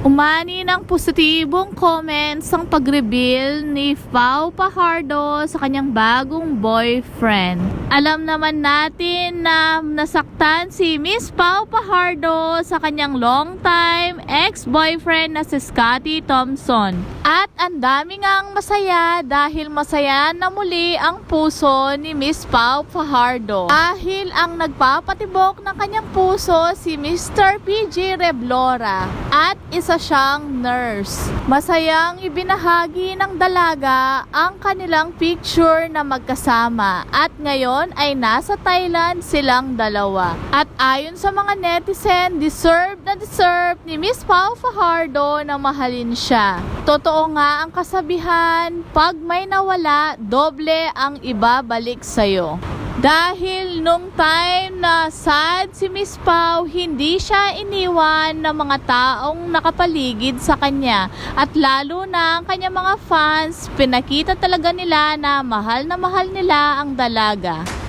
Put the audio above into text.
Umani ng positibong comments ang pag-reveal ni Pau Pajardo sa kanyang bagong boyfriend. Alam naman natin na nasaktan si Miss Pau Pajardo sa kanyang long-time ex-boyfriend na si Scotty Thompson. At ang dami ngang masaya dahil masaya na muli ang puso ni Miss Pau Fajardo. Dahil ang nagpapatibok ng kanyang puso si Mr. PG Reblora at isa siyang nurse. Masayang ibinahagi ng dalaga ang kanilang picture na magkasama at ngayon ay nasa Thailand silang dalawa. At ayon sa mga netizen, deserve na deserve ni Miss Pau Fajardo na mahalin siya. Totoo nga ang kasabihan, pag may nawala, doble ang ibabalik sa'yo. Dahil nung time na sad si Miss Pau, hindi siya iniwan ng mga taong nakapaligid sa kanya. At lalo na ang kanyang mga fans, pinakita talaga nila na mahal na mahal nila ang dalaga.